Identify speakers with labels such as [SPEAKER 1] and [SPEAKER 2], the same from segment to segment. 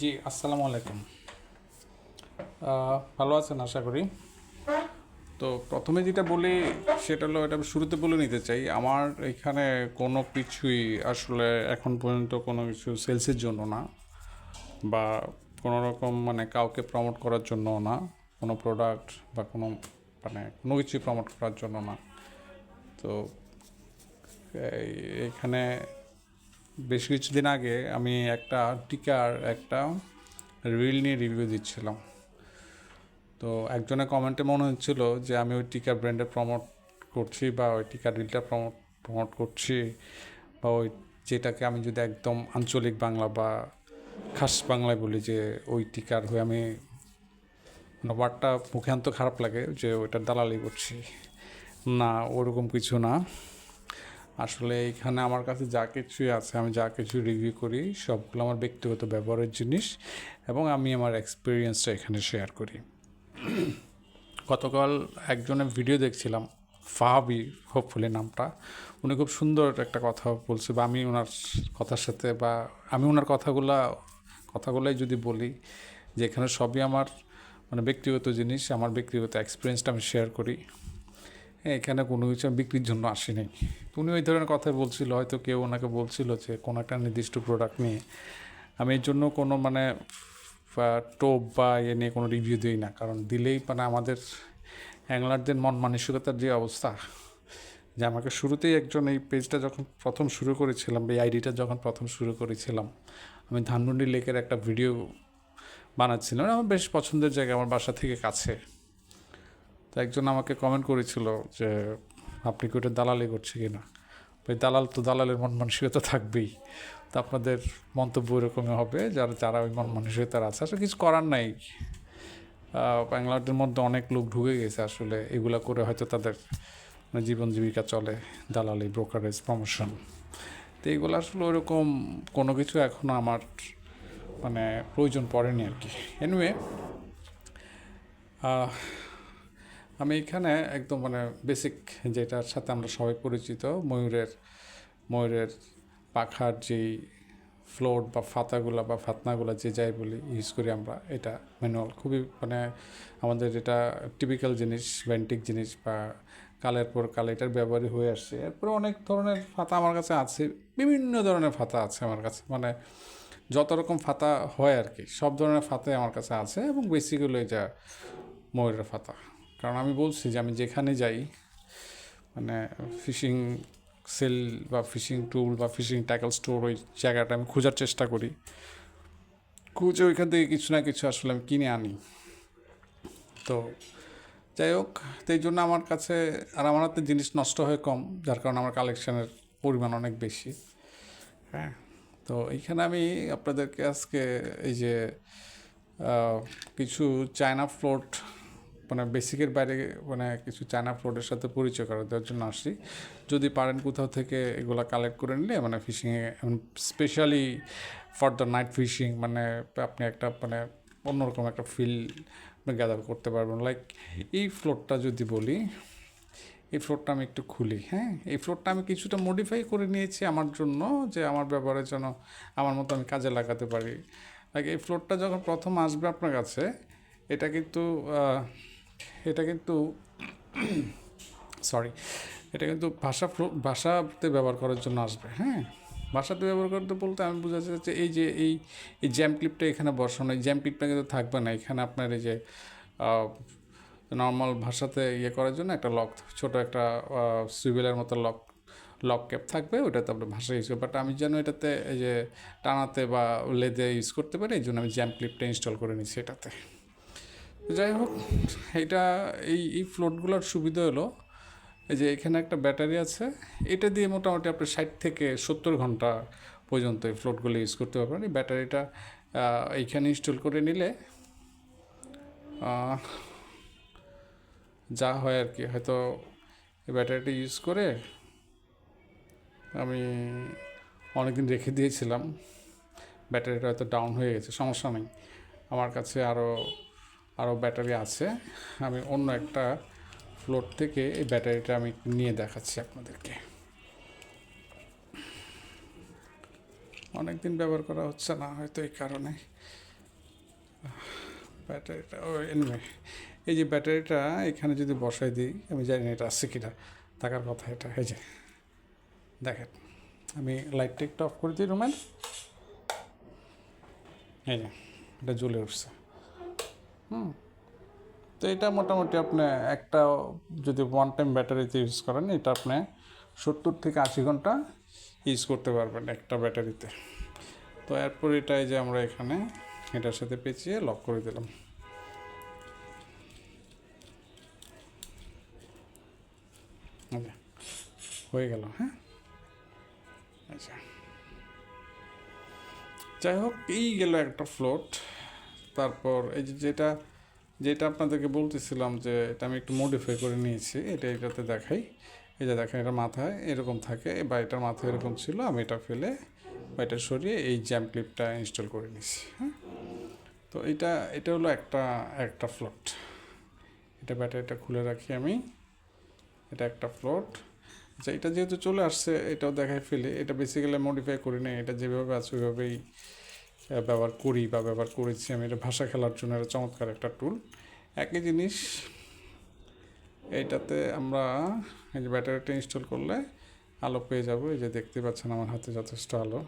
[SPEAKER 1] জি, আসসালামু আলাইকুম। ভালো আছেন আশা করি? তো প্রথমে যেটা বলি, সেটা হলো এটা শুরুতে বলে নিতে চাই, আমার এখানে কোনো কিছুই আসলে এখন পর্যন্ত কোনো কিছু সেলসের জন্য না, বা কোনো রকম মানে কাউকে প্রমোট করার জন্য না, কোনো প্রোডাক্ট বা কোনো মানে কোনো কিছুই প্রমোট করার জন্য না। তো এখানে বেশ কিছুদিন আগে আমি একটা টিকার একটা রিল নিয়ে রিভিউ দিচ্ছিলাম। তো একজনের কমেন্টে মনে হচ্ছিল যে আমি ওই টিকা ব্র্যান্ডের প্রমোট করছি বা ওই টিকা রিলটা প্রমোট প্রমোট করছি বা ওই যেটাকে আমি যদি একদম আঞ্চলিক বাংলা বা খাস বাংলায় বলি যে ওই টিকার হয়ে আমি মানে ওয়ার্ডটা মুখে আনতে খারাপ লাগে যে ওইটা দালালি করছি। না, ওরকম কিছু না। আসলে এখানে আমার কাছে যা কিছুই আছে, আমি যা কিছু রিভিউ করি, সবগুলো আমার ব্যক্তিগত ব্যবহারের জিনিস এবং আমি আমার এক্সপিরিয়েন্সটা এখানে শেয়ার করি। গতকাল একজনের ভিডিও দেখছিলাম, ফাহাবি হোপফুলি নামটা। উনি খুব সুন্দর একটা কথা বলছে বা আমি ওনার কথার সাথে বা আমি ওনার কথাগুলা, কথাগুলাই যদি বলি যে এখানে সবই আমার মানে ব্যক্তিগত জিনিস, আমার ব্যক্তিগত এক্সপিরিয়েন্সটা আমি শেয়ার করি। এখানে কোনো কিছু বিক্রির জন্য আসিনি। উনি ওই ধরনের কথা বলছিল, হয়তো কেউ ওনাকে বলছিল যে কোনো একটা নির্দিষ্ট প্রোডাক্ট নিয়ে। আমি এর জন্য কোনো মানে টোপ বা এ নিয়ে কোনো রিভিউ দিই না। কারণ দিলেই মানে আমাদের অ্যাংলারদের মন মানসিকতার যে অবস্থা, যে আমাকে শুরুতেই একজন এই পেজটা যখন প্রথম শুরু করেছিলাম, এই আইডিটা যখন প্রথম শুরু করেছিলাম, আমি ধানমন্ডি লেকের একটা ভিডিও বানাচ্ছিলাম। আমার বেশ পছন্দের জায়গা, আমার বাসা থেকে কাছে। তো একজন আমাকে কমেন্ট করেছিল যে, আপনি কি ওটা দালালি করছে কি না ওই দালাল তো দালালের মন মানসিকতা থাকবেই। তো আপনাদের মন্তব্য এরকমই হবে, যারা যারা ওই মন মানসিকতার আছে। আসলে কিছু করার নাই। বাংলাদেশের মধ্যে অনেক লোক ঢুকে গেছে আসলে। এগুলা করে হয়তো তাদের মানে জীবন জীবিকা চলে, দালালি ব্রোকারেজ প্রমোশন তো এইগুলো আসলে ওরকম কোনো কিছু এখনও আমার মানে প্রয়োজন পড়েনি আর কি। এনিওয়ে আমি এখানে একদম মানে বেসিক যেটার সাথে আমরা সবাই পরিচিত, ময়ূরের ময়ূরের পাখার যেই ফ্লোট বা ফাতাগুলা বা ফাতনাগুলা যে যাই বলি ইউজ করি আমরা, এটা ম্যানুয়াল খুবই মানে আমাদের এটা টিপিক্যাল জিনিস ভেন্টিক জিনিস বা কালের পর কাল এটার ব্যবহারই হয়ে আসছে। এরপরে অনেক ধরনের ফাতা আমার কাছে আছে, বিভিন্ন ধরনের ফাতা আছে আমার কাছে। মানে যত রকম ফাতা হয় আর কি, সব ধরনের ফাতাই আমার কাছে আছে এবং বেসিক্যালি এটা ময়ূরের ফাতা। কারণ আমি বলছি যে আমি যেখানে যাই মানে ফিশিং সেল বা ফিশিং টুল বা ফিশিং ট্যাকল স্টোর ওই জায়গাটা আমি খোঁজার চেষ্টা করি। খুঁজে ওইখান থেকে কিছু না কিছু আসলে আমি কিনে আনি। তো যাই হোক এই জন্য আমার কাছে আর আমার হাতে জিনিস নষ্ট হয়ে কম, যার কারণে আমার কালেকশানের পরিমাণ অনেক বেশি। হ্যাঁ তো এইখানে আমি আপনাদেরকে আজকে এই যে কিছু চায়না ফ্লোট মানে বেসিকের বাইরে মানে কিছু চায়না ফ্লোটের সাথে পরিচয় করে দেওয়ার জন্য আসছি। যদি পারেন কোথাও থেকে এগুলা কালেক্ট করে নিলে মানে ফিশিংয়ে specially for the night fishing মানে আপনি একটা মানে অন্যরকম একটা ফিল গ্যাদার করতে পারবেন। লাইক এই ফ্লোরটা যদি বলি, এই ফ্লোরটা আমি একটু খুলি হ্যাঁ? এই ফ্লোরটা আমি কিছুটা মডিফাই করে নিয়েছি আমার জন্য যে আমার ব্যবহারের জন্য আমার মতো আমি কাজে লাগাতে পারি। লাইক এই ফ্লোরটা যখন প্রথম আসবে আপনার কাছে, এটা কিন্তু এটা কিন্তু সরি এটা কিন্তু ভাষা ভাষাতে ব্যবহার করার জন্য আসবে হ্যাঁ? ভাষাতে ব্যবহার করতে বলতে আমি বোঝাতে চাচ্ছি এই যে, এই এই জ্যাম ক্লিপটা এখানে বসানো, এই জ্যাম ক্লিপটা কিন্তু থাকবে না। এখানে আপনার এই যে নর্মাল ভাষাতে ইয়ে করার জন্য একটা লক ছোট একটা সুইবেলের মতো লক লক ক্যাপ থাকবে। ওটাতে আপনার ভাষা ইউজ করবে বাট আমি যেন এটাতে, এই যে, টানাতে বা লেদে ইউজ করতে পারি, এই জন্য আমি জ্যাম ক্লিপটা ইনস্টল করে নিচ্ছি এটাতে। যাই হোক, এটা এই এই ফ্লোটগুলোর সুবিধা হলো এই যে এখানে একটা ব্যাটারি আছে, এটা দিয়ে মোটামুটি আপনি ষাট থেকে সত্তর ঘণ্টা পর্যন্ত এই ফ্লোটগুলো ইউজ করতে পারবেন। এই ব্যাটারিটা এইখানে ইনস্টল করে নিলে যা হয় আর কি। হয়তো এই ব্যাটারিটা ইউজ করে আমি অনেকদিন রেখে দিয়েছিলাম, ব্যাটারিটা হয়তো ডাউন হয়ে গেছে, সমস্যা নেই। আমার কাছে আরও আরও ব্যাটারি আছে। আমি অন্য একটা ফ্লোর থেকে এই ব্যাটারিটা আমি নিয়ে দেখাচ্ছি আপনাদেরকে। অনেক দিন ব্যবহার করা হচ্ছে না, হয়তো এই কারণে। ব্যাটারিটা, ও এনমে এই যে ব্যাটারিটা এখানে যদি বসাই দিই, আমি জানি না এটা আসছে কিনা, থাকার কথা এটা, এই যে, দেখেন, আমি লাইটটা একটু অফ করে দিই রুমের। এই যে, এটা জ্বলে উঠছে। হুম। তো এটা মোটামুটি আপনি একটা যদি ওয়ান টাইম ব্যাটারিতে ইউজ করেন, এটা আপনি সত্তর থেকে আশি ঘণ্টা ইউজ করতে পারবেন একটা ব্যাটারিতে তো এরপর এটাই যে আমরা এখানে এটার সাথে পেঁচিয়ে লক করে দিলাম। হয়ে গেল হ্যাঁ? আচ্ছা। যাই হোক, এই গেল একটা ফ্লোট তারপর এই যে যেটা যেটা আপনাদেরকে বলতেছিলাম যে এটা আমি একটু মডিফাই করে নিয়েছি, এটা এটাতে দেখাই। এই যে দেখেন এটা মাথায় এরকম থাকে বা এটার মাথায় এরকম ছিল, আমি এটা ফেলে বা এটা সরিয়ে এই জ্যাম ক্লিপটা ইনস্টল করে নিয়েছি হ্যাঁ? তো এটা এটা হলো একটা একটা ফ্লোট এটা ব্যাটারিটা খুলে রাখি আমি, এটা একটা ফ্লোট আচ্ছা এটা যেহেতু চলে আসছে, এটাও দেখায় ফেলে, এটা বেসিক্যালি মডিফাই করি না এটা যেভাবে আছে ওইভাবেই ব্যবহার করি বা ব্যবহার করেছি আমি, এটা ভাষা খেলার জন্য এটা চমৎকার একটা টুল একই জিনিস, এইটাতে আমরা এই যে ব্যাটারিটা ইনস্টল করলে আলো পেয়ে যাব। এই যে দেখতে পাচ্ছেন আমার হাতে যথেষ্ট আলো।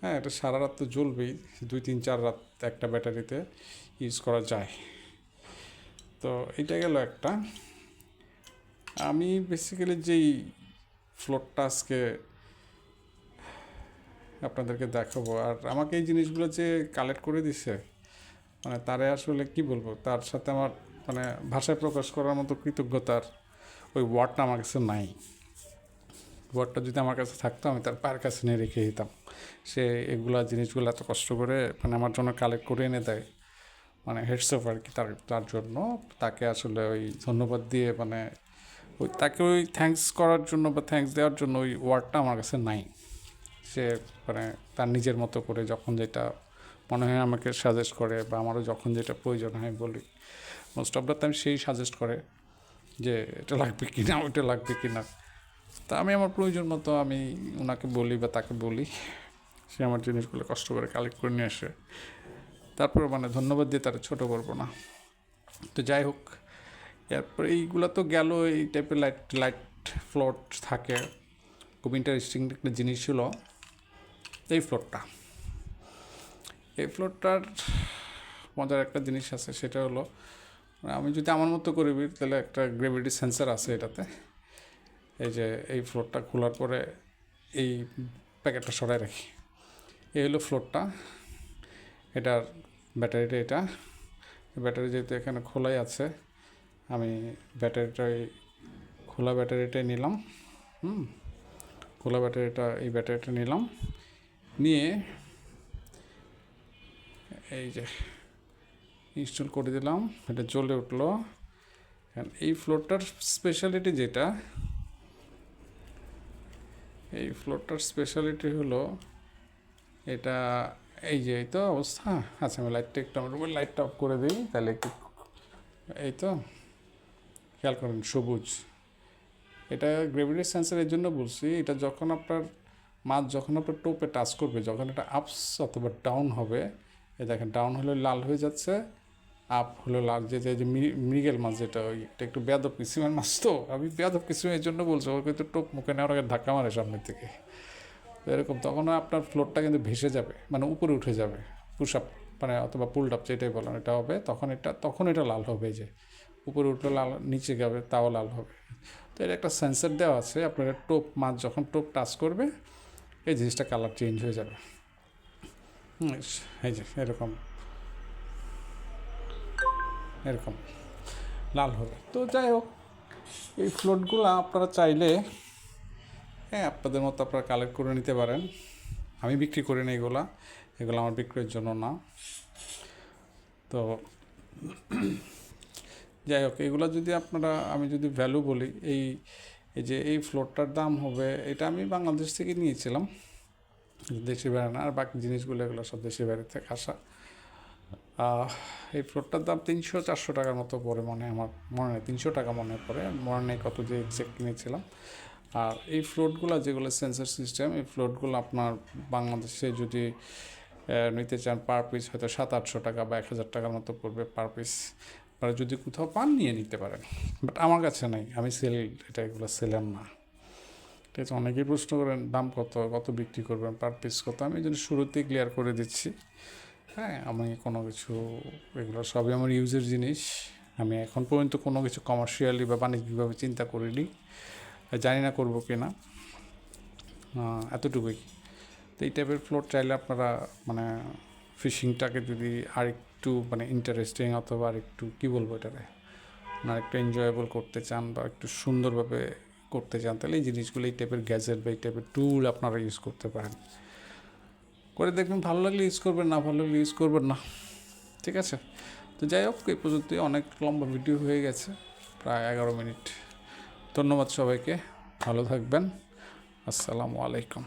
[SPEAKER 1] হ্যাঁ এটা সারা রাত তো জ্বলবেই, দুই তিন চার রাত একটা ব্যাটারিতে ইউজ করা যায়। তো এটা গেল একটা। আমি বেসিক্যালি যেই ফ্লোরটা আজকে আপনাদেরকে দেখাবো। আর আমাকে এই জিনিসগুলো যে কালেক্ট করে দিছে মানে তারে আসলে কি বলব, তার সাথে আমার মানে ভাষায় প্রকাশ করার মতো কৃতজ্ঞতার ওই ওয়ার্ডটা আমার কাছে নাই। ওয়ার্ডটা যদি আমার কাছে থাকতো, আমি তার পায়ের কাছে নিয়ে রেখে দিতাম। সে এগুলা জিনিসগুলো এত কষ্ট করে মানে আমার জন্য কালেক্ট করে এনে দেয় মানে হেডস হেডসঅফ আর কি তার তার জন্য। তাকে আসলে ওই ধন্যবাদ দিয়ে মানে ওই, তাকে ওই থ্যাঙ্কস করার জন্য বা থ্যাঙ্কস দেওয়ার জন্য ওই ওয়ার্ডটা আমার কাছে নাই। সে মানে তার নিজের মতো করে যখন যেটা মনে হয় আমাকে সাজেস্ট করে বা আমারও যখন যেটা প্রয়োজন হয় বলি। মোস্ট অফ দ্য টাইম সেই সাজেস্ট করে যে, এটা লাগবে কি না ওইটা লাগবে কি না তা আমি আমার প্রয়োজন মতো আমি ওনাকে বলি বা তাকে বলি। সে আমার জিনিসগুলো কষ্ট করে কালেক্ট করে নিয়ে আসে। তারপর মানে ধন্যবাদ দিয়ে তারা ছোটো করব না। তো যাই হোক, এরপরে এইগুলো তো গেল, এই টাইপের লাইট লাইট ফ্লট থাকে। খুব ইন্টারেস্টিং একটা জিনিস ছিল। এই ফ্লোরটা এই ফ্লোরটার মজার একটা জিনিস আছে, সেটা হলো, আমি যদি আমার মতো করে তাহলে একটা গ্রেভিটি সেন্সার আছে এটাতে। এই যে এই ফ্লোরটা খোলার পরে এই প্যাকেটটা সরাই রাখি। এই হলো ফ্লোরটা এটার ব্যাটারিটা এটা। ব্যাটারি যেহেতু এখানে খোলাই আছে, আমি ব্যাটারিটাই, খোলা ব্যাটারিটাই নিলাম। হুম, খোলা ব্যাটারিটা, এই ব্যাটারিটা নিলাম। নিয়ে এই যে ইনস্টল করে দিলাম। এটা জ্বলে উঠল। এই ফ্লোরটার স্পেশালিটি যেটা, এই ফ্লোরটার স্পেশালিটি হলো এটা এই যে, এই তো অবস্থা। আচ্ছা আমি লাইটটা একটু আমার লাইটটা অফ করে দিই, তাহলে একটু এই তো খেয়াল করেন, সবুজ। এটা গ্রেভিটি সেন্সার এর জন্য বলছি, এটা যখন আপনার মাছ যখন আপনার টোপে টাচ করবে, যখন এটা আপস অথবা ডাউন হবে, এই দেখেন ডাউন হলে লাল হয়ে যাচ্ছে আপ হলো লাল, যে যে মৃগেল মাছ যেটা, ওই এটা একটু বেয়াদব কিসিমের মাছ তো, আমি বেয়াদব কিসিমের জন্য বলছি, ওর কিন্তু টোপ মুখে নেওয়ার আগে ধাক্কা মারে সামনের থেকে তো এরকম তখন আপনার ফ্লোরটা কিন্তু ভেসে যাবে মানে উপরে উঠে যাবে পুশ আপ মানে অথবা পুল আপ যেটাই বলেন, এটা হবে, তখন এটা তখন এটা লাল হবে যে, উপরে উঠলে লাল, নিচে যাবে, তাও লাল হবে। তো এর একটা সেন্সার দেওয়া আছে, আপনার টোপ, মাছ যখন টোপ টাচ করবে এই জিনিসটা কালার চেঞ্জ হয়ে যাবে। এই যে, এরকম। এরকম, লাল হবে তো যাই হোক, এই ফ্লোটগুলো আপনারা চাইলে হ্যাঁ আপনাদের মতো আপনারা কালেক্ট করে নিতে পারেন। আমি বিক্রি করি না এগুলা, এগুলো আমার বিক্রির জন্য না। তো যাই হোক, এগুলো যদি আপনারা, আমি যদি ভ্যালু বলি, এই এই যে এই ফ্লোরটার দাম হবে, এটা আমি বাংলাদেশ থেকে নিয়েছিলাম। দেশি বাইরে না আর বাকি জিনিসগুলো এগুলো সব দেশি বাইরে থেকে আসা। এই ফ্লোরটার দাম তিনশো চারশো টাকার মতো পড়ে মনে আমার, মনে নেই, তিনশো টাকা মনে পড়ে, মনে নেই কত যে এক্সাক্ট কিনেছিলাম। আর এই ফ্লোটগুলো যেগুলো সেন্সর সিস্টেম এই ফ্লোটগুলো আপনার বাংলাদেশে যদি নিতে চান পার পিস হয়তো সাত আটশো টাকা বা এক হাজার টাকার মতো পড়বে পার পিস আপনারা যদি কোথাও পান, নিয়ে নিতে পারেন। বাট আমার কাছে নাই। আমি সেল, এটা এগুলো সেলার না। ঠিক আছে, অনেকেই প্রশ্ন করেন, দাম কত? কত বিক্রি করবেন? পার পিস কত? আমি জন্য শুরুতেই ক্লিয়ার করে দিচ্ছি হ্যাঁ আমি কোনো কিছু, এগুলো সবই আমার ইউজের জিনিস। আমি এখন পর্যন্ত কোনো কিছু কমার্শিয়ালি বা বাণিজ্যিকভাবে চিন্তা করিনি। জানি না করব কি না। এতটুকুই। তো এই টাইপের ফ্লোট চাইলে আপনারা মানে ফিশিংটাকে যদি আরেকটু মানে ইন্টারেস্টিং অথবা আরেকটু, কী বলব এটারে মানে একটু এনজয়েবল করতে চান বা একটু সুন্দরভাবে করতে চান, তাহলে এই জিনিসগুলো এই টাইপের গ্যাজেট বা এই টাইপের টুল আপনারা ইউজ করতে পারেন। করে দেখবেন ভালো লাগলে ইউজ করবেন, না ভালো লাগলে ইউজ করবেন না। ঠিক আছে? তো যাই হোক, এই পর্যন্তই। অনেক লম্বা ভিডিও হয়ে গেছে, প্রায় এগারো মিনিট। ধন্যবাদ সবাইকে। ভালো থাকবেন। আসসালামু আলাইকুম।